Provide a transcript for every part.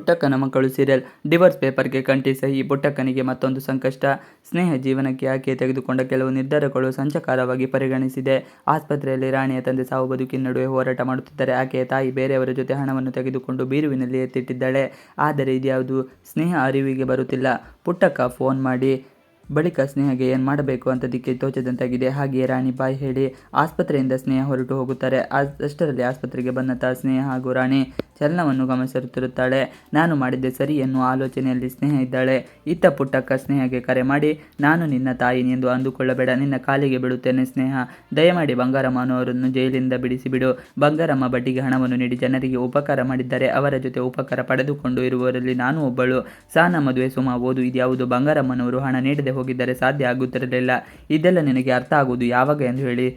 ಪುಟ್ಟಕ್ಕನ ಮಕ್ಕಳು serial divorce ಪೇಪರ್ಗೆ ಕಂಠಿ ಸಹಿ ಪುಟ್ಟಕ್ಕನಿಗೆ ಮತ್ತೊಂದು ಸಂಕಷ್ಟ. ಸ್ನೇಹ ಜೀವನಕ್ಕೆ ಆಕೆ ತೆಗೆದುಕೊಂಡ ಕೆಲವು ನಿರ್ಧಾರಗಳು ಸಂಚಕಾರವಾಗಿ ಪರಿಗಣಿಸಿದೆ. ಆಸ್ಪತ್ರೆಯಲ್ಲಿ ರಾಣಿಯ ತಂದೆ ಸಾವು ಬದುಕಿನ ನಡುವೆ ಹೋರಾಟ ಮಾಡುತ್ತಿದ್ದರೆ ಆಕೆಯ ತಾಯಿ ಬೇರೆಯವರ ಜೊತೆ ಹಣವನ್ನು ತೆಗೆದುಕೊಂಡು ಬೀರುವಿನಲ್ಲಿ ಎತ್ತಿಟ್ಟಿದ್ದಾಳೆ. ಆದರೆ ಇದ್ಯಾವುದು ಸ್ನೇಹ ಅರಿವಿಗೆ ಬರುತ್ತಿಲ್ಲ. ಪುಟ್ಟಕ್ಕ ಫೋನ್ ಮಾಡಿ ಬಳಿಕ ಸ್ನೇಹಗೆ ಏನು ಮಾಡಬೇಕು ಅಂತ ದಿಕ್ಕೆ ತೋಚದಂತಾಗಿದೆ. ಹಾಗೆಯೇ ರಾಣಿ ಬಾಯ್ ಹೇಳಿ ಆಸ್ಪತ್ರೆಯಿಂದ ಸ್ನೇಹ ಹೊರಟು ಹೋಗುತ್ತಾರೆ. ಅಷ್ಟರಲ್ಲಿ ಆಸ್ಪತ್ರೆಗೆ ಬಂದಂತಹ ಸ್ನೇಹ ಹಾಗೂ ರಾಣಿ ಚಲನವನ್ನು ಗಮನಿಸುತ್ತಿರುತ್ತಾಳೆ. ನಾನು ಮಾಡಿದ್ದೆ ಸರಿ ಎನ್ನುವ ಆಲೋಚನೆಯಲ್ಲಿ ಸ್ನೇಹ ಇದ್ದಾಳೆ. ಇತ್ತ ಪುಟ್ಟಕ್ಕ ಸ್ನೇಹಗೆ ಕರೆ ಮಾಡಿ, ನಾನು ನಿನ್ನ ತಾಯಿ ಎಂದು ಅಂದುಕೊಳ್ಳಬೇಡ. ನಿನ್ನ ಕಾಲಿಗೆ ಬಿಡುತ್ತೇನೆ ಸ್ನೇಹ. ದಯಮಾಡಿ ಬಂಗಾರಮ್ಮ ಅವರನ್ನು ಜೈಲಿಂದ ಬಿಡಿಸಿಬಿಡು. ಬಂಗಾರಮ್ಮ ಬಡ್ಡಿಗೆ ಹಣವನ್ನು ನೀಡಿ ಜನರಿಗೆ ಉಪಕಾರ ಮಾಡಿದ್ದಾರೆ. ಅವರ ಜೊತೆ ಉಪಕಾರ ಪಡೆದುಕೊಂಡು ಇರುವವರಲ್ಲಿ ನಾನು ಒಬ್ಬಳು. ಸಾನ ಮದುವೆ ಸುಮ, ಓದು ಇದ್ಯಾವುದು ಬಂಗಾರಮ್ಮನವರು ಹಣ ನೀಡದೆ ಹೋಗಿದ್ದರೆ ಸಾಧ್ಯ ಆಗುತ್ತಿರಲಿಲ್ಲ. ಇದೆಲ್ಲ ನಿನಗೆ ಅರ್ಥ ಆಗುವುದು ಯಾವಾಗ ಎಂದು ಹೇಳಿ,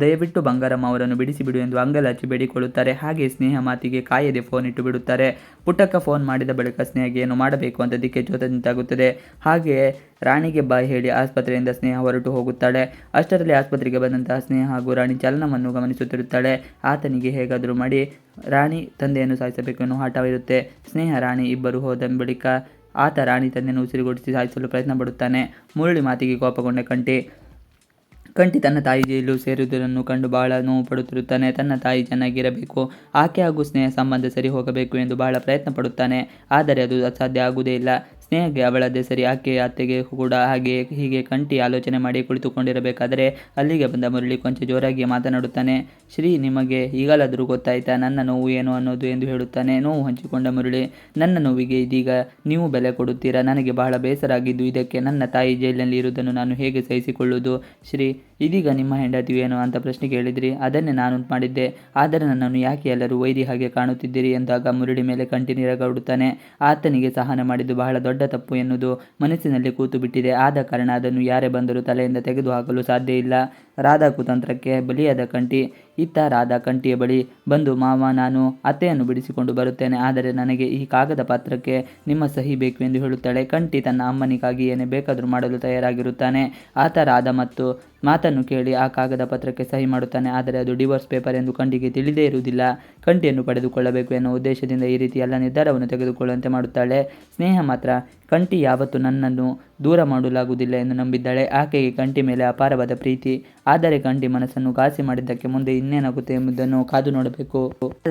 ದಯವಿಟ್ಟು ಬಂಗಾರಮ್ಮ ಅವರನ್ನು ಬಿಡಿಸಿಬಿಡು ಎಂದು ಅಂಗಲಾಚಿ ಬೇಡಿಕೊಳ್ಳುತ್ತಾರೆ. ಹಾಗೆ ಸ್ನೇಹ ಮಾತಿಗೆ ಕಾಯದೆ ಫೋನ್ ಇಟ್ಟು ಬಿಡುತ್ತಾರೆ. ಪುಟ್ಟಕ್ಕ ಫೋನ್ ಮಾಡಿದ ಬಳಿಕ ಸ್ನೇಹಗೆ, ಏನು ಮಾಡಬೇಕು? ಅಂತ ದಿಕ್ಕೆ ನಿಂತಾಗುತ್ತದೆ ಹಾಗೆ ರಾಣಿಗೆ ಬಾಯ್ ಹೇಳಿ ಆಸ್ಪತ್ರೆಯಿಂದ ಸ್ನೇಹ ಹೊರಟು ಹೋಗುತ್ತಾಳೆ. ಅಷ್ಟರಲ್ಲಿ ಆಸ್ಪತ್ರೆಗೆ ಬಂದಂತಹ ಸ್ನೇಹ ಹಾಗೂ ರಾಣಿ ಚಲನವನ್ನು ಗಮನಿಸುತ್ತಿರುತ್ತಾಳೆ. ಆತನಿಗೆ ಹೇಗಾದರೂ ಮಾಡಿ, ರಾಣಿ, ತಂದೆಯನ್ನು ಸಾಯಿಸಬೇಕು ಎನ್ನುವ ಹಠವಿರುತ್ತೆ. ಸ್ನೇಹ, ರಾಣಿ ಇಬ್ಬರು ಹೋದ ಬಳಿಕ ಆತ ರಾಣಿ ತಂದೆಯನ್ನು ಉಸಿರುಗೊಡಿಸಿ ಸಾಯಿಸಲು ಪ್ರಯತ್ನ ಪಡುತ್ತಾನೆ. ಮುರಳಿ ಮಾತಿಗೆ ಕೋಪಗೊಂಡ ಕಂಠಿ ಕಂಠಿ ತನ್ನ ತಾಯಿ ಜೈಲು ಸೇರುವುದನ್ನು ಕಂಡು ಬಹಳ ನೋವು ಪಡುತ್ತಿರುತ್ತಾನೆ. ತನ್ನ ತಾಯಿ ಚೆನ್ನಾಗಿರಬೇಕು, ಆಕೆ ಹಾಗೂ ಸ್ನೇಹ ಸಂಬಂಧ ಸರಿ ಹೋಗಬೇಕು ಎಂದು ಬಹಳ ಪ್ರಯತ್ನ ಪಡುತ್ತಾನೆ. ಆದರೆ ಅದು ಅಸಾಧ್ಯ ಆಗುವುದೇ ಇಲ್ಲ. ಸ್ನೇಹಕ್ಕೆ ಅವಳದೇ ಸರಿ, ಆಕೆ ಅತ್ತೆಗೆ ಕೂಡ ಹಾಗೆ ಹೀಗೆ ಕಂಟಿ ಆಲೋಚನೆ ಮಾಡಿ ಕುಳಿತುಕೊಂಡಿರಬೇಕಾದರೆ ಅಲ್ಲಿಗೆ ಬಂದ ಮುರಳಿ ಕೊಂಚ ಜೋರಾಗಿ ಮಾತನಾಡುತ್ತಾನೆ, ಶ್ರೀ, ನಿಮಗೆ ಈಗಲಾದರೂ ಗೊತ್ತಾಯ್ತಾ ನನ್ನ ನೋವು ಏನು ಅನ್ನೋದು ಎಂದು ಹೇಳುತ್ತಾನೆ ನೋವು ಹಂಚಿಕೊಂಡ ಮುರಳಿ, ನನ್ನ ನೋವಿಗೆ ಇದೀಗ ನೀವು ಬೆಲೆ ಕೊಡುತ್ತೀರಾ? ನನಗೆ ಬಹಳ ಬೇಸರ ಆಗಿದ್ದು ಇದಕ್ಕೆ ನನ್ನ ತಾಯಿ ಜೈಲಿನಲ್ಲಿ ಇರುವುದನ್ನು ನಾನು ಹೇಗೆ ಸಹಿಸಿಕೊಳ್ಳುವುದು? ಶ್ರೀ, ಇದೀಗ ನಿಮ್ಮ ಹೆಂಡತಿ ಏನು ಅಂತ ಪ್ರಶ್ನೆ ಕೇಳಿದ್ರಿ, ಅದನ್ನೇ ನಾನು ಮಾಡಿದ್ದೆ, ಆದರೆ ನನ್ನನ್ನು ಯಾಕೆ ಎಲ್ಲರೂ ವೈರಿ ಹಾಗೆ ಕಾಣುತ್ತಿದ್ದೀರಿ? ಎಂದಾಗ ಮುರಳಿ ಮೇಲೆ ಕಂಠಿ ನೀರಗಾಡುತ್ತಾನೆ, ಆತನಿಗೆ ಸಹನ ಮಾಡಿದ್ದು ಬಹಳ ದೊಡ್ಡ ತಪ್ಪು ಎನ್ನುವುದು ಮನಸ್ಸಿನಲ್ಲಿ ಕೂತು ಬಿಟ್ಟಿದೆ. ಆದ ಕಾರಣ ಅದನ್ನು ಯಾರೇ ಬಂದರೂ ತಲೆಯಿಂದ ತೆಗೆದುಹಾಕಲು ಸಾಧ್ಯ ಇಲ್ಲ ರಾಧಾ ಕುತಂತ್ರಕ್ಕೆ ಬಲಿಯಾದ ಕಂಟಿ ಇತ್ತ ರಾಧಾ ಕಂಟಿಯ ಬಳಿ ಬಂದು, ಮಾವ, ನಾನು ಅತ್ತೆಯನ್ನು ಬಿಡಿಸಿಕೊಂಡು ಬರುತ್ತೇನೆ. ಆದರೆ ನನಗೆ ಈ ಕಾಗದ ಪತ್ರಕ್ಕೆ ನಿಮ್ಮ ಸಹಿ ಬೇಕು ಎಂದು ಹೇಳುತ್ತಾಳೆ. ಕಂಠಿ ತನ್ನ ಅಮ್ಮನಿಗಾಗಿ ಏನೇ ಬೇಕಾದರೂ ಮಾಡಲು ತಯಾರಾಗಿರುತ್ತಾನೆ. ಆತ ರಾಧಾ ಮತ್ತು ಮಾತನ್ನು ಕೇಳಿ ಆ ಕಾಗದ ಪತ್ರಕ್ಕೆ ಸಹಿ ಮಾಡುತ್ತಾನೆ. ಆದರೆ ಅದು ಡಿವೋರ್ಸ್ ಪೇಪರ್ ಎಂದು ಕಂಠಿಗೆ ತಿಳಿದೇ ಇರುವುದಿಲ್ಲ. ಕಂಠಿಯನ್ನು ಪಡೆದುಕೊಳ್ಳಬೇಕು ಎನ್ನುವ ಉದ್ದೇಶದಿಂದ ಈ ರೀತಿ ಎಲ್ಲ ನಿರ್ಧಾರವನ್ನು ತೆಗೆದುಕೊಳ್ಳುವಂತೆ ಮಾಡುತ್ತಾಳೆ. ಸ್ನೇಹ ಮಾತ್ರ ಕಂಟಿ ಯಾವತ್ತೂ ನನ್ನನ್ನು ದೂರ ಮಾಡಲಾಗುವುದಿಲ್ಲ ಎಂದು ನಂಬಿದ್ದಾಳೆ. ಆಕೆಗೆ ಕಂಟಿ ಮೇಲೆ ಅಪಾರವಾದ ಪ್ರೀತಿ. ಆದರೆ ಕಂಟಿ ಮನಸ್ಸನ್ನು ಕಾಸಿ ಮಾಡಿದ್ದಕ್ಕೆ ಮುಂದೆ ಇನ್ನೇನಾಗುತ್ತೆ ಎಂಬುದನ್ನು ಕಾದು ನೋಡಬೇಕು.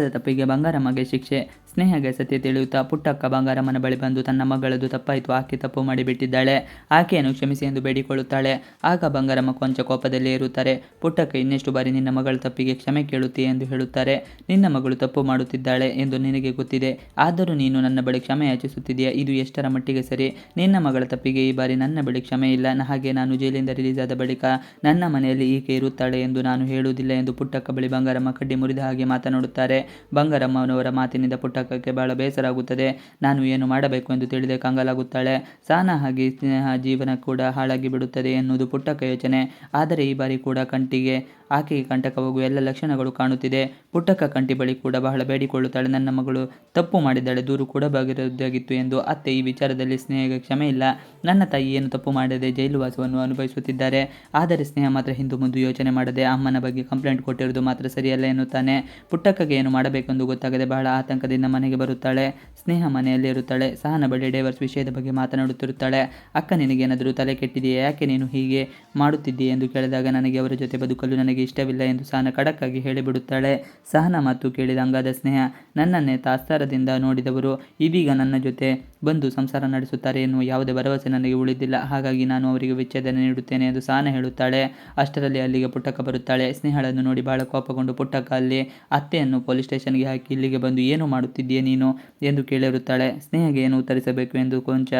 ತಪ್ಪಿಗೆ ಬಂಗಾರಮ್ಮಗೆ ಶಿಕ್ಷೆ. ಸ್ನೇಹಗೆ ಸತ್ಯ ತಿಳಿಯುತ್ತಾ ಪುಟ್ಟಕ್ಕ ಬಂಗಾರಮ್ಮನ ಬಳಿ ಬಂದು ತನ್ನ ಮಗಳದು ತಪ್ಪಾಯಿತು. ಆಕೆ ತಪ್ಪು ಮಾಡಿಬಿಟ್ಟಿದ್ದಾಳೆ. ಆಕೆಯನ್ನು ಕ್ಷಮಿಸಿ ಎಂದು ಬೇಡಿಕೊಳ್ಳುತ್ತಾಳೆ. ಆಗ ಬಂಗಾರಮ್ಮ ಕೊಂಚ ಕೋಪದಲ್ಲೇ ಇರುತ್ತಾರೆ. ಪುಟ್ಟಕ್ಕ, ಇನ್ನೆಷ್ಟು ಬಾರಿ ನಿನ್ನ ಮಗಳ ತಪ್ಪಿಗೆ ಕ್ಷಮೆ ಕೇಳುತ್ತೀಯ ಎಂದು ಹೇಳುತ್ತಾರೆ. ನಿನ್ನ ಮಗಳು ತಪ್ಪು ಮಾಡುತ್ತಿದ್ದಾಳೆ ಎಂದು ನಿನಗೆ ಗೊತ್ತಿದೆ. ಆದರೂ ನೀನು ನನ್ನ ಬಳಿ ಕ್ಷಮೆ ಯಾಚಿಸುತ್ತಿದೆಯಾ ಇದು ಎಷ್ಟರ ಮಟ್ಟಿಗೆ ಸರಿ? ನಿನ್ನ ಮಗಳ ತಪ್ಪಿಗೆ ಈ ಬಾರಿ ನನ್ನ ಬಳಿ ಕ್ಷಮೆ ಇಲ್ಲ. ಹಾಗೆ ನಾನು ಜೈಲಿಂದ ರಿಲೀಸ್ ಆದ ಬಳಿಕ ನನ್ನ ಮನೆಯಲ್ಲಿ ಈಕೆ ಇರುತ್ತಾಳೆ ಎಂದು ನಾನು ಹೇಳುವುದಿಲ್ಲ ಎಂದು ಪುಟ್ಟಕ್ಕ ಬಳಿ ಬಂಗಾರಮ್ಮ ಕಡ್ಡಿ ಮುರಿದ ಹಾಗೆ ಮಾತನಾಡುತ್ತಾರೆ. ಬಂಗಾರಮ್ಮನವರ ಮಾತಿನಿಂದ ಪುಟ್ಟಕ್ಕಕ್ಕೆ ಬಹಳ ಬೇಸರ ಆಗುತ್ತದೆ ನಾನು ಏನು ಮಾಡಬೇಕು ಎಂದು ತಿಳಿದೆ ಕಂಗಾಲಾಗುತ್ತಾಳೆ. ಸಾನ ಹಾಗೆ ಸ್ನೇಹ ಜೀವನ ಕೂಡ ಹಾಳಾಗಿ ಬಿಡುತ್ತದೆ ಎನ್ನುವುದು ಪುಟ್ಟಕ್ಕ ಯೋಚನೆ ಆದರೆ ಈ ಬಾರಿ ಕೂಡ ಕಂಟಿಗೆ, ಆಕೆಗೆ ಕಂಟಕವಾಗುವ ಎಲ್ಲ ಲಕ್ಷಣಗಳು ಕಾಣುತ್ತಿದೆ. ಪುಟ್ಟಕ್ಕ ಕಂಟಿ ಬಳಿ ಕೂಡ ಬಹಳ ಬೇಡಿಕೊಳ್ಳುತ್ತಾಳೆ. ನನ್ನ ಮಗಳು ತಪ್ಪು ಮಾಡಿದ್ದಾಳೆ. ದೂರು ಕೂಡ ಬಾಗಿರುವುದಾಗಿತ್ತು ಎಂದು ಅತ್ತೆ ಈ ವಿಚಾರದಲ್ಲಿ ಸ್ನೇಹಗೆ ಕ್ಷಮೆ ಇಲ್ಲ. ನನ್ನ ತಾಯಿ ಏನು ತಪ್ಪು ಮಾಡದೆ ಜೈಲುವಾಸವನ್ನು ಅನುಭವಿಸುತ್ತಿದ್ದಾರೆ. ಆದರೆ ಸ್ನೇಹ ಮಾತ್ರ ಹಿಂದು ಮುಂದೆ ಯೋಚನೆ ಮಾಡದೆ ಅಮ್ಮನ ಬಗ್ಗೆ ಕಂಪ್ಲೇಂಟ್ ಕೊಟ್ಟಿರುವುದು ಮಾತ್ರ ಸರಿಯಲ್ಲ ಎನ್ನುತ್ತಾನೆ. ಪುಟ್ಟಕ್ಕಗೆ ಏನು ಮಾಡಬೇಕೆಂದು ಗೊತ್ತಾಗದೆ ಬಹಳ ಆತಂಕದಿಂದ ಮನೆಗೆ ಬರುತ್ತಾಳೆ, ಸ್ನೇಹ ಮನೆಯಲ್ಲಿ ಇರುತ್ತಾಳೆ ಸಹನ ಬಳಿ ಡೈವರ್ಸ್ ವಿಷಯದ ಬಗ್ಗೆ ಮಾತನಾಡುತ್ತಿರುತ್ತಾಳೆ. ಅಕ್ಕ ನಿನಗೇನಾದರೂ ತಲೆ ಕೆಟ್ಟಿದೆಯಾ? ಯಾಕೆ ನೀನು ಹೀಗೆ ಮಾಡುತ್ತಿದ್ದೀಯ ಎಂದು ಕೇಳಿದಾಗ ನನಗೆ ಅವರ ಜೊತೆ ಬದುಕಲು ನನಗೆ ಇಷ್ಟವಿಲ್ಲ ಎಂದು ಸಹನ ಖಡಕ್ಕಾಗಿ ಹೇಳಿಬಿಡುತ್ತಾಳೆ. ಸಹನ ಮಾತು ಕೇಳಿದ ಅಂಗಾದ ಸ್ನೇಹ, ನನ್ನನ್ನೇ ತಾಸ್ತಾರದಿಂದ ನೋಡಿದವರು ಇದೀಗ ನನ್ನ ಜೊತೆ ಬಂದು ಸಂಸಾರ ನಡೆಸುತ್ತಾರೆ ಎನ್ನುವ ಯಾವುದೇ ಭರವಸೆ ನನಗೆ ಉಳಿದಿಲ್ಲ. ಹಾಗಾಗಿ ನಾನು ಅವರಿಗೆ ವಿಚ್ಛೇದನ ನೀಡುತ್ತೇನೆ ಎಂದು ಸಹನ ಹೇಳುತ್ತಾಳೆ. ಅಷ್ಟರಲ್ಲಿ ಅಲ್ಲಿಗೆ ಪುಟ್ಟಕ್ಕ ಬರುತ್ತಾಳೆ. ಸ್ನೇಹಳನ್ನು ನೋಡಿ ಬಹಳ ಕೋಪಗೊಂಡು ಪುಟ್ಟಕ್ಕ ಅಲ್ಲಿ ಅತ್ತೆಯನ್ನು ಪೊಲೀಸ್ ಸ್ಟೇಷನ್ಗೆ ಹಾಕಿ ಇಲ್ಲಿಗೆ ಬಂದು ಏನು ಮಾಡುತ್ತಿದ್ದೀಯ ನೀನು ಎಂದು ಕೇಳಿರುತ್ತಾಳೆ. ಸ್ನೇಹಗೆ ಏನು ಉತ್ತರಿಸಬೇಕು ಎಂದು ಕೊಂಚ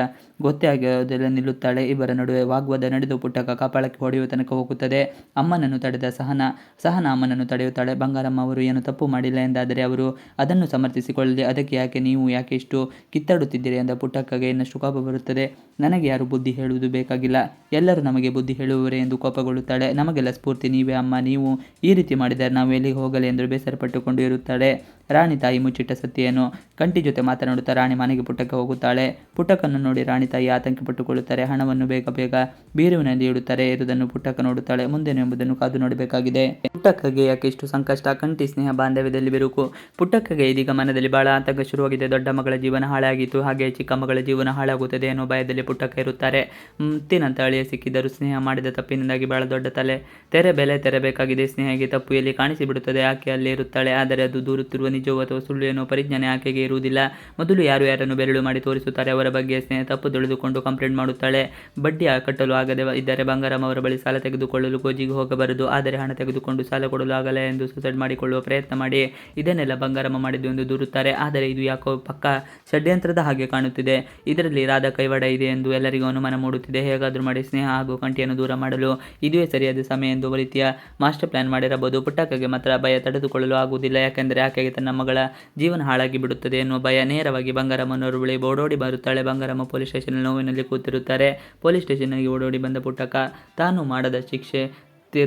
ಗೊತ್ತೇ ಆಗಿರೋದೆಲ್ಲ ನಿಲ್ಲುತ್ತಾಳೆ. ಇಬ್ಬರ ನಡುವೆ ವಾಗ್ವಾದ ನಡೆದು ಪುಟ್ಟಕ್ಕ ಕಪಾಳಕ್ಕೆ ಹೊಡೆಯುವ ತನಕ ಹೋಗುತ್ತದೆ. ಅಮ್ಮನನ್ನು ತಡೆದ ಸಹನ ಸಹನ ಅಮ್ಮನನ್ನು ತಡೆಯುತ್ತಾಳೆ. ಬಂಗಾರಮ್ಮ ಅವರು ಏನು ತಪ್ಪು ಮಾಡಿಲ್ಲ ಎಂದಾದರೆ ಅವರು ಅದನ್ನು ಸಮರ್ಥಿಸಿಕೊಳ್ಳದೆ ಅದಕ್ಕೆ ಯಾಕೆ, ನೀವು ಯಾಕೆ ಇಷ್ಟು ಕಿತ್ತಾಡುತ್ತಿದ್ದೀರಿ ಎಂದ ಪುಟ್ಟಕ್ಕಗೆ ಇನ್ನಷ್ಟು ಕೋಪ ಬರುತ್ತದೆ. ನನಗೆ ಯಾರು ಬುದ್ಧಿ ಹೇಳುವುದು ಬೇಕಾಗಿಲ್ಲ. ಎಲ್ಲರೂ ನಮಗೆ ಬುದ್ಧಿ ಹೇಳುವವರೇ ಎಂದು ಕೋಪಗೊಳ್ಳುತ್ತಾಳೆ. ನಮಗೆಲ್ಲ ಸ್ಫೂರ್ತಿ ನೀವೇ ಅಮ್ಮ. ನೀವು ಈ ರೀತಿ ಮಾಡಿದರೆ ನಾವು ಎಲ್ಲಿಗೆ ಹೋಗಲಿ ಎಂದು ಬೇಸರಪಟ್ಟುಕೊಂಡು ಇರುತ್ತಾಳೆ. ರಾಣಿ ತಾಯಿ ಮುಚ್ಚಿಟ್ಟ ಸತ್ಯೇನು ಕಂಟಿ ಜೊತೆ ಮಾತನಾಡುತ್ತಾ ರಾಣಿ ಮನೆಗೆ ಪುಟ್ಟಕ್ಕೆ ಹೋಗುತ್ತಾಳೆ. ಪುಟ್ಟಕ್ಕನ್ನು ನೋಡಿ ರಾಣಿ ತಾಯಿ ಆತಂಕ ಪಟ್ಟುಕೊಳ್ಳುತ್ತಾರೆ. ಹಣವನ್ನು ಬೇಗ ಬೇಗ ಬೀರುವಿನಲ್ಲಿ ಇಡುತ್ತಾರೆ. ಇರುವುದನ್ನು ಪುಟ್ಟಕ್ಕ ನೋಡುತ್ತಾಳೆ. ಮುಂದೇನು ಎಂಬುದನ್ನು ಕಾದು ನೋಡಬೇಕಾಗಿದೆ. ಪುಟ್ಟಕ್ಕಗೆ ಯಾಕೆ ಇಷ್ಟು ಸಂಕಷ್ಟ? ಕಂಟಿ ಸ್ನೇಹ ಬಾಂಧವ್ಯದಲ್ಲಿ ಬಿರುಕು. ಪುಟ್ಟಕ್ಕಗೆ ಇದೀಗ ಮನದಲ್ಲಿ ಬಹಳ ಆತಂಕ ಶುರುವಾಗಿದೆ. ದೊಡ್ಡ ಮಗಳ ಜೀವನ ಹಾಳಾಗಿತ್ತು. ಹಾಗೆ ಚಿಕ್ಕ ಮಗಳ ಜೀವನ ಹಾಳಾಗುತ್ತದೆ ಎನ್ನುವ ಭಯದಲ್ಲಿ ಪುಟ್ಟಕ್ಕ ಇರುತ್ತಾರೆ. ಮುತ್ತಿನಂತ ಅಳಿಯ ಸಿಕ್ಕಿದ್ದರೂ ಸ್ನೇಹ ಮಾಡಿದ ತಪ್ಪಿನಿಂದಾಗಿ ಬಹಳ ದೊಡ್ಡ ತಲೆ ತೆರೆ, ಬೆಲೆ ತೆರಬೇಕಾಗಿದೆ. ಸ್ನೇಹಗೆ ತಪ್ಪು ಎಲ್ಲಿ ಕಾಣಿಸಿಬಿಡುತ್ತದೆ? ಆಕೆ ಅಲ್ಲಿ ಇರುತ್ತಾಳೆ. ಆದರೆ ಅದು ದೂರುತ್ತಿರುವ ನಿಜವೋ ಅಥವಾ ಸುಳ್ಳು ಎನ್ನುವ ಪರಿಜ್ಞಾನ ಆಕೆಗೆ ಇರುವುದಿಲ್ಲ? ಮೊದಲು ಯಾರು ಯಾರನ್ನು ಬೆರಳು ಮಾಡಿ ತೋರಿಸುತ್ತಾರೆ? ಅವರ ಬಗ್ಗೆ ಸ್ನೇಹ ತಪ್ಪು ತಿಳಿದುಕೊಂಡು ಕಂಪ್ಲೇಂಟ್ ಮಾಡುತ್ತಾಳೆ. ಬಡ್ಡಿ ಕಟ್ಟಲು ಆಗದೆ ಇದ್ದರೆ ಬಂಗಾರಮ್ಮ ಅವರ ಬಳಿ ಸಾಲ ತೆಗೆದುಕೊಳ್ಳಲು ಗೋಜಿಗೆ ಹೋಗಬಾರದು. ಆದರೆ ಹಣ ತೆಗೆದುಕೊಂಡು ಸಾಲ ಕೊಡಲು ಆಗಲ್ಲ ಎಂದು ಸುಸೈಡ್ ಮಾಡಿಕೊಳ್ಳುವ ಪ್ರಯತ್ನ ಮಾಡಿ. ಇದನ್ನೆಲ್ಲ ಬಂಗಾರಮ್ಮ ಮಾಡಿದ್ದು ಎಂದು ದೂರುತ್ತಾರೆ. ಆದರೆ ಇದು ಯಾಕೋ ಪಕ್ಕ ಷಡ್ಯಂತ್ರದ ಹಾಗೆ ಕಾಣುತ್ತಿದೆ. ಇದರಲ್ಲಿ ರಾಧಾ ಕೈವಾಡ ಇದೆ ಎಂದು ಎಲ್ಲರಿಗೂ ಅನುಮಾನ ಮೂಡುತ್ತಿದೆ. ಹೇಗಾದರೂ ಮಾಡಿ ಸ್ನೇಹ ಹಾಗೂ ಕಂಟಿಯನ್ನು ದೂರ ಮಾಡಲು ಇದುವೇ ಸರಿಯಾದ ಸಮಯ ಎಂದು ರೀತಿಯ ಮಾಸ್ಟರ್ ಪ್ಲಾನ್ ಮಾಡಿರಬಹುದು. ಪುಟ್ಟಕ್ಕಗೆ ಮಾತ್ರ ಭಯ ತಡೆದುಕೊಳ್ಳಲು ಆಗುವುದಿಲ್ಲ. ಯಾಕೆಂದರೆ ಆಕೆಗೆ ತನ್ನ ಮಗಳ ಜೀವನ ಹಾಳಾಗಿ ಬಿಡುತ್ತದೆ ಎನ್ನುವ ಭಯ ನೇರವಾಗಿ ಬಂಗಾರಮ್ಮನವರು ಬಳಿ ಓಡೋಡಿ ಬರುತ್ತಾಳೆ. ಬಂಗಾರಮ್ಮ ಪೊಲೀಸ್ ಸ್ಟೇಷನ್ ನೋವಿನಲ್ಲಿ ಕೂತಿರುತ್ತಾರೆ. ಪೊಲೀಸ್ ಸ್ಟೇಷನ್ಗೆ ಓಡೋಡಿ ಬಂದ ಪುಟ್ಟಕ್ಕ, ತಾನು ಮಾಡದ ಶಿಕ್ಷೆ,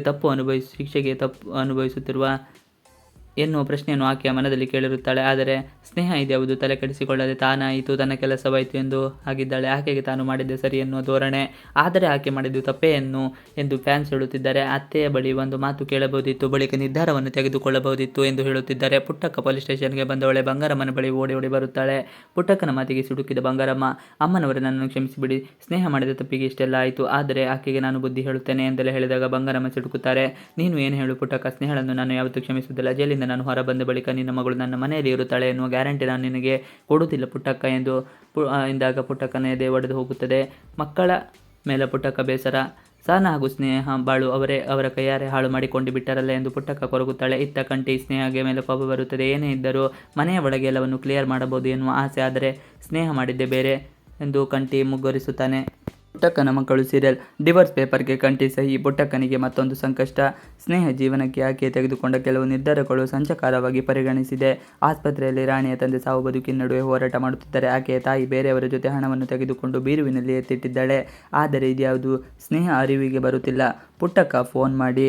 ತಪ್ಪು ಅನುಭವಿಸಿ, ಶಿಕ್ಷೆಗೆ ತಪ್ಪು ಅನುಭವಿಸುತ್ತಿರುವ ಎನ್ನುವ ಪ್ರಶ್ನೆಯನ್ನು ಆಕೆಯ ಮನದಲ್ಲಿ ಕೇಳಿರುತ್ತಾಳೆ. ಆದರೆ, ಸ್ನೇಹ ಇದ್ಯಾವುದು ತಲೆ ಕೆಡಿಸಿಕೊಳ್ಳದೆ ತಾನಾಯಿತು, ತನ್ನ ಕೆಲಸವಾಯಿತು ಎಂದು ಆಗಿದ್ದಾಳೆ. ಆಕೆಗೆ ತಾನು ಮಾಡಿದ್ದೆ ಸರಿ ಎನ್ನುವ ಧೋರಣೆ. ಆದರೆ ಆಕೆ ಮಾಡಿದ್ದು ತಪ್ಪೇ ಎನ್ನು ಎಂದು ಫ್ಯಾನ್ಸ್ ಹೇಳುತ್ತಿದ್ದಾರೆ. ಅತ್ತೆಯ ಬಳಿ ಒಂದು ಮಾತು ಕೇಳಬಹುದಿತ್ತು. ಬಳಿಕ ನಿರ್ಧಾರವನ್ನು ತೆಗೆದುಕೊಳ್ಳಬಹುದಿತ್ತು ಎಂದು ಹೇಳುತ್ತಿದ್ದಾರೆ. ಪುಟ್ಟಕ್ಕ ಪೊಲೀಸ್ ಸ್ಟೇಷನ್ಗೆ ಬಂದವಳೆ ಬಂಗಾರಮ್ಮನ ಬಳಿ ಓಡಿ ಓಡಿ ಬರುತ್ತಾಳೆ. ಪುಟ್ಟಕ್ಕನ ಮಾತಿಗೆ ಸಿಡುಕಿದ ಬಂಗಾರಮ್ಮ, ಅಮ್ಮನವರು ನನ್ನನ್ನು ಕ್ಷಮಿಸಿಬಿಡಿ. ಸ್ನೇಹ ಮಾಡಿದ ತಪ್ಪಿಗೆ ಇಷ್ಟೆಲ್ಲ ಆಯಿತು. ಆದರೆ ಆಕೆಗೆ ನಾನು ಬುದ್ಧಿ ಹೇಳುತ್ತೇನೆ ಎಂದೆಲ್ಲ ಹೇಳಿದಾಗ ಬಂಗಾರಮ್ಮ ಸಿಡುಕುತ್ತಾರೆ. ನೀನು ಏನು ಹೇಳು ಪುಟ್ಟಕ್ಕ? ಸ್ನೇಹಳನ್ನು ನಾನು ಯಾವತ್ತೂ ಕ್ಷಮಿಸುವುದಿಲ್ಲ. ಜೈಲಿಂದ ನಾನು ಹೊರ ಬಂದ ಬಳಿಕ ನಿನ್ನ ಮಗಳು ನನ್ನ ಮನೆಯಲ್ಲಿ ಇರುತ್ತಾಳೆ ಎನ್ನುವ ಗ್ಯಾರಂಟಿ ನಾನು ನಿನಗೆ ಕೊಡುತ್ತಿಲ್ಲ ಪುಟ್ಟಕ್ಕ ಎಂದು ಪು- ಎಂದಾಗ ಪುಟ್ಟಕ್ಕನ ಎದೆ ಒಡೆದು ಹೋಗುತ್ತದೆ. ಮಕ್ಕಳ ಮೇಲೆ ಪುಟ್ಟಕ್ಕ ಬೇಸರ. ಸಾನ ಹಾಗೂ ಸ್ನೇಹ ಬಾಳು ಅವರೇ, ಅವರ ಕೈಯಾರೆ ಹಾಳು ಮಾಡಿಕೊಂಡು ಬಿಟ್ಟರಲ್ಲ ಎಂದು ಪುಟ್ಟಕ್ಕ ಕೊರಗುತ್ತಾಳೆ. ಇತ್ತ ಕಂಟಿ ಸ್ನೇಹಗೆ ಮೇಲೆ ಕೋಪ ಬರುತ್ತದೆ. ಏನೇ ಇದ್ದರೂ ಮನೆಯ ಒಳಗೆ ಎಲ್ಲವನ್ನು ಕ್ಲಿಯರ್ ಮಾಡಬಹುದು ಎನ್ನುವ ಆಸೆ ಆದರೆ ಸ್ನೇಹ ಮಾಡಿದ್ದೆ ಬೇರೆ ಎಂದು ಕಂಟಿ ಮುಗ್ಗರಿಸುತ್ತಾನೆ. ಪುಟ್ಟಕ್ಕನ ಮಕ್ಕಳು ಸೀರಿಯಲ್ ಡಿವೋರ್ಸ್ ಪೇಪರ್ಗೆ ಕಂಠಿ ಸಹಿ ಪುಟ್ಟಕ್ಕನಿಗೆ ಮತ್ತೊಂದು ಸಂಕಷ್ಟ. ಸ್ನೇಹ ಜೀವನಕ್ಕೆ ಆಕೆ ತೆಗೆದುಕೊಂಡ ಕೆಲವು ನಿರ್ಧಾರಗಳು ಸಂಚಕಾರವಾಗಿ ಪರಿಗಣಿಸಿದೆ. ಆಸ್ಪತ್ರೆಯಲ್ಲಿ ರಾಣಿಯ ತಂದೆ ಸಾವು ಬದುಕಿನ ನಡುವೆ ಹೋರಾಟ ಮಾಡುತ್ತಿದ್ದರೆ ಆಕೆಯ ತಾಯಿ ಬೇರೆಯವರ ಜೊತೆ ಹಣವನ್ನು ತೆಗೆದುಕೊಂಡು ಬೀರುವಿನಲ್ಲಿ ಎತ್ತಿಟ್ಟಿದ್ದಾಳೆ. ಆದರೆ ಇದ್ಯಾವುದು? ಸ್ನೇಹ ಅರಿವಿಗೆ ಬರುತ್ತಿಲ್ಲ. ಪುಟ್ಟಕ್ಕ ಫೋನ್ ಮಾಡಿ,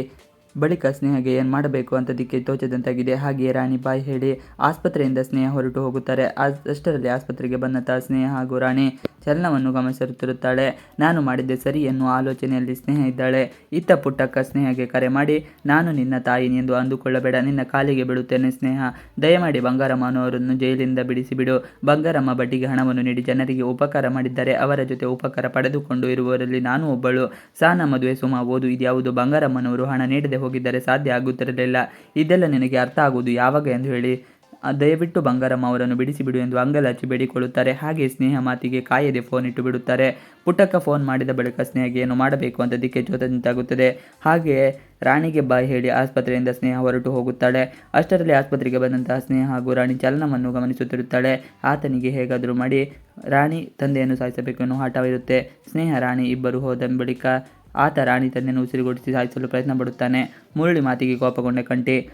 ಬಳಿಕ ಸ್ನೇಹಗೆ ಏನು ಮಾಡಬೇಕು ಅಂತ ದಿಕ್ಕೆ ತೋಚದಂತಾಗಿದೆ. ಹಾಗೆಯೇ ರಾಣಿ ಬಾಯ್ ಹೇಳಿ, ಆಸ್ಪತ್ರೆಯಿಂದ ಸ್ನೇಹ ಹೊರಟು ಹೋಗುತ್ತಾರೆ. ಅಷ್ಟರಲ್ಲಿ ಆಸ್ಪತ್ರೆಗೆ ಬಂದಂತಹ ಸ್ನೇಹ ಹಾಗೂ ರಾಣಿ ಚಲನವನ್ನು ಗಮನಿಸುತ್ತಿರುತ್ತಾಳೆ. ನಾನು ಮಾಡಿದ್ದೆ ಸರಿ ಎನ್ನುವ ಆಲೋಚನೆಯಲ್ಲಿ ಸ್ನೇಹ ಇದ್ದಾಳೆ. ಇತ್ತ ಪುಟ್ಟಕ್ಕ ಸ್ನೇಹಗೆ ಕರೆ ಮಾಡಿ, ನಾನು ನಿನ್ನ ತಾಯಿ ಎಂದು ಅಂದುಕೊಳ್ಳಬೇಡ. ನಿನ್ನ ಕಾಲಿಗೆ ಬಿಡುತ್ತೇನೆ ಸ್ನೇಹ. ದಯಮಾಡಿ ಬಂಗಾರಮ್ಮನವರನ್ನು ಅವರನ್ನು ಜೈಲಿಂದ ಬಿಡಿಸಿಬಿಡು. ಬಂಗಾರಮ್ಮ ಬಡ್ಡಿಗೆ ಹಣವನ್ನು ನೀಡಿ ಜನರಿಗೆ ಉಪಕಾರ ಮಾಡಿದ್ದಾರೆ. ಅವರ ಜೊತೆ ಉಪಕಾರ ಪಡೆದುಕೊಂಡು ಇರುವವರಲ್ಲಿ ನಾನು ಒಬ್ಬಳು. ಸಾನ ಮದುವೆ ಸುಮ ಓದು ಇದ್ಯಾವುದು ಬಂಗಾರಮ್ಮನವರು ಹಣ ನೀಡದೆ ಹೋಗಿದ್ದರೆ ಸಾಧ್ಯ ಆಗುತ್ತಿರಲಿಲ್ಲ. ಇದೆಲ್ಲ ನಿನಗೆ ಅರ್ಥ ಆಗುವುದು ಯಾವಾಗ ಎಂದು ಹೇಳಿ. ದಯವಿಟ್ಟು ಬಂಗಾರಮ್ಮ ಅವರನ್ನು ಬಿಡಿಸಿಬಿಡು ಎಂದು ಅಂಗಲಾಚಿ ಬೇಡಿಕೊಳ್ಳುತ್ತಾರೆ. ಹಾಗೆ ಸ್ನೇಹ ಮಾತಿಗೆ ಕಾಯದೆ ಫೋನ್ ಇಟ್ಟು ಬಿಡುತ್ತಾರೆ. ಪುಟ್ಟಕ್ಕ ಫೋನ್ ಮಾಡಿದ ಬಳಿಕ ಸ್ನೇಹಗೆ ಏನು ಮಾಡಬೇಕು ಅಂತ ದಿಕ್ಕೆ ಆಗುತ್ತದೆ ಹಾಗೆಯೇ ರಾಣಿಗೆ ಬಾಯಿ ಹೇಳಿ ಆಸ್ಪತ್ರೆಯಿಂದ ಸ್ನೇಹ ಹೊರಟು ಹೋಗುತ್ತಾಳೆ. ಅಷ್ಟರಲ್ಲಿ ಆಸ್ಪತ್ರೆಗೆ ಬಂದಂತಹ ಸ್ನೇಹ ಹಾಗೂ ರಾಣಿ ಚಲನವನ್ನು ಗಮನಿಸುತ್ತಿರುತ್ತಾಳೆ. ಆತನಿಗೆ ಹೇಗಾದರೂ ಮಾಡಿ ರಾಣಿ ತಂದೆಯನ್ನು ಸಾಯಿಸಬೇಕು ಎನ್ನುವ ಹಠವಿರುತ್ತೆ. ಸ್ನೇಹ ರಾಣಿ ಇಬ್ಬರು ಹೋದ ಬಳಿಕ ಆತ ರಾಣಿ ತಂದೆಯನ್ನು ಉಸಿರುಗೊಡಿಸಿ ಸಾಯಿಸಲು ಪ್ರಯತ್ನ ಪಡುತ್ತಾನೆ ಮುರಳಿ ಮಾತಿಗೆ ಕೋಪಗೊಂಡ ಕಂಟಿ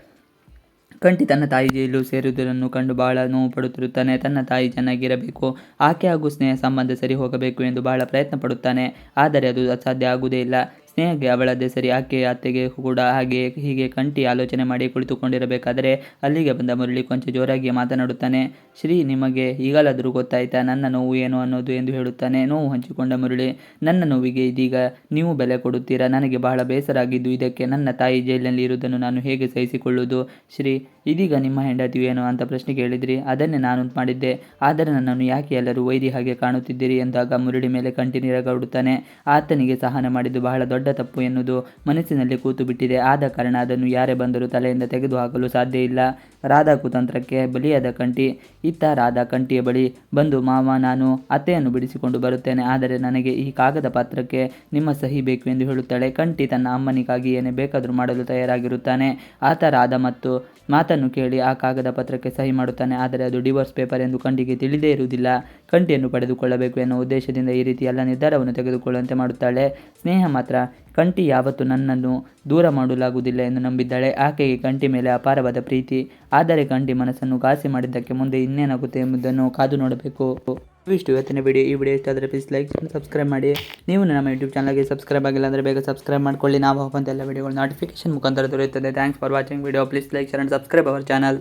ಕಂಟಿ ತನ್ನ ತಾಯಿ ಜೈಲು ಸೇರುವುದನ್ನು ಕಂಡು ಬಹಳ ನೋವು ಪಡುತ್ತಿರುತ್ತಾನೆ. ತನ್ನ ತಾಯಿ ಚೆನ್ನಾಗಿರಬೇಕು. ಆಕೆ ಹಾಗೂ ಸ್ನೇಹ ಸಂಬಂಧ ಸರಿ ಹೋಗಬೇಕು ಎಂದು ಬಹಳ ಪ್ರಯತ್ನ ಪಡುತ್ತಾನೆ. ಆದರೆ ಅದು ಅಸಾಧ್ಯ ಆಗುವುದೇ ಇಲ್ಲ. ಸ್ನೇಹಗೆ ಅವಳದ್ದೇ ಸರಿ, ಆಕೆ ಅತ್ತೆಗೆ ಕೂಡ ಹಾಗೆ ಹೀಗೆ ಕಂಟಿ ಆಲೋಚನೆ ಮಾಡಿ ಕುಳಿತುಕೊಂಡಿರಬೇಕಾದರೆ ಅಲ್ಲಿಗೆ ಬಂದ ಮುರಳಿ ಕೊಂಚ ಜೋರಾಗಿ ಮಾತನಾಡುತ್ತಾನೆ. ಶ್ರೀ, ನಿಮಗೆ ಈಗಲಾದರೂ ಗೊತ್ತಾಯ್ತಾ ನನ್ನ ನೋವು ಏನು ಅನ್ನೋದು ಎಂದು ಹೇಳುತ್ತಾನೆ. ನೋವು ಹಂಚಿಕೊಂಡ ಮುರಳಿ, ನನ್ನ ನೋವಿಗೆ ಇದೀಗ ನೀವು ಬೆಲೆ ಕೊಡುತ್ತೀರಾ? ನನಗೆ ಬಹಳ ಬೇಸರ ಆಗಿದ್ದು ಇದಕ್ಕೆ ನನ್ನ ತಾಯಿ ಜೈಲಿನಲ್ಲಿ ಇರುವುದನ್ನು ನಾನು ಹೇಗೆ ಸಹಿಸಿಕೊಳ್ಳುವುದು? ಶ್ರೀ, ಇದೀಗ ನಿಮ್ಮ ಹೆಂಡತಿಯು ಏನು ಅಂತ ಪ್ರಶ್ನೆ ಕೇಳಿದ್ರಿ? ಅದನ್ನೇ ನಾನು ಮಾಡಿದ್ದೆ. ಆದರೆ ನನ್ನನ್ನು ಯಾಕೆ ಎಲ್ಲರೂ ವೈದಿ ಹಾಗೆ ಕಾಣುತ್ತಿದ್ದೀರಿ? ಎಂದಾಗ ಮುರಳಿ ಮೇಲೆ ಕಂಠಿ ನೀರಗೌಡುತ್ತಾನೆ. ಆತನಿಗೆ ಸಹನ ಮಾಡಿದ್ದು ಬಹಳ ದೊಡ್ಡ ತಪ್ಪು ಎನ್ನುವುದು ಮನಸ್ಸಿನಲ್ಲಿ ಕೂತು ಬಿಟ್ಟಿದೆ ಆದ ಕಾರಣ ಅದನ್ನು ಯಾರೇ ಬಂದರೂ ತಲೆಯಿಂದ ತೆಗೆದುಹಾಕಲು ಸಾಧ್ಯ ಇಲ್ಲ. ರಾಧಾ ಕುತಂತ್ರಕ್ಕೆ ಬಲಿಯಾದ ಕಂಟಿ ಇತ್ತ ರಾಧಾ ಕಂಟಿಯ ಬಳಿ ಬಂದು, ಮಾವ, ನಾನು ಅತ್ತೆಯನ್ನು ಬಿಡಿಸಿಕೊಂಡು ಬರುತ್ತೇನೆ. ಆದರೆ ನನಗೆ ಈ ಕಾಗದ ಪತ್ರಕ್ಕೆ ನಿಮ್ಮ ಸಹಿ ಬೇಕು ಎಂದು ಹೇಳುತ್ತಾಳೆ. ಕಂಟಿ ತನ್ನ ಅಮ್ಮನಿಗಾಗಿ ಏನೇ ಬೇಕಾದರೂ ಮಾಡಲು ತಯಾರಾಗಿರುತ್ತಾನೆ. ಆತ ರಾಧ ಮತ್ತು ಮಾತನ್ನು ಕೇಳಿ ಆ ಕಾಗದ ಪತ್ರಕ್ಕೆ ಸಹಿ ಮಾಡುತ್ತಾನೆ. ಆದರೆ ಅದು ಡಿವೋರ್ಸ್ ಪೇಪರ್ ಎಂದು ಕಂಟಿಗೆ ತಿಳಿದೇ ಇರುವುದಿಲ್ಲ. ಕಂಟಿಯನ್ನು ಪಡೆದುಕೊಳ್ಳಬೇಕು ಎನ್ನುವ ಉದ್ದೇಶದಿಂದ ಈ ರೀತಿ ಎಲ್ಲ ನಿರ್ಧಾರವನ್ನು ತೆಗೆದುಕೊಳ್ಳುವಂತೆ ಮಾಡುತ್ತಾಳೆ. ಸ್ನೇಹ ಮಾತ್ರ ಕಂಟಿ ಯಾವತ್ತೂ ನನ್ನನ್ನು ದೂರ ಮಾಡಲಾಗುವುದಿಲ್ಲ ಎಂದು ನಂಬಿದ್ದಾಳೆ. ಆಕೆಗೆ ಕಂಟಿ ಮೇಲೆ ಅಪಾರವಾದ ಪ್ರೀತಿ. ಆದರೆ ಕಂಟಿ ಮನಸ್ಸನ್ನು ಗಾಸಿ ಮಾಡಿದ್ದಕ್ಕೆ ಮುಂದೆ ಇನ್ನೇನಾಗುತ್ತೆ ಎಂಬುದನ್ನು ಕಾದು ನೋಡಬೇಕು. ಇಷ್ಟು ಇವತ್ತಿನ ವಿಡಿಯೋ ಈ ವಿಡಿಯೋ ಇಷ್ಟ ಆದರೆ ಪ್ಲೀಸ್ ಲೈಕ್ ಸಬ್ಸ್ಕ್ರೈಬ್ ಮಾಡಿ. ನೀವು ನಮ್ಮ ಯೂಟ್ಯೂಬ್ ಚಾನಲ್ಗೆ ಸಬ್ಸ್ಕ್ರೈಬ್ ಆಗಿಲ್ಲ ಅಂದರೆ ಬೇಗ ಸಬ್ಸ್ಕ್ರೈಬ್ ಮಾಡ್ಕೊಳ್ಳಿ. ನಾವು ಅಂತ ಎಲ್ಲ ವಿಡಿಯೋಗಳು ನೋಟಿಫಿಕೇಶನ್ ಮುಖಾಂತರ ದೊರೆಯುತ್ತದೆ. Thanks for watching video please like share and subscribe our channel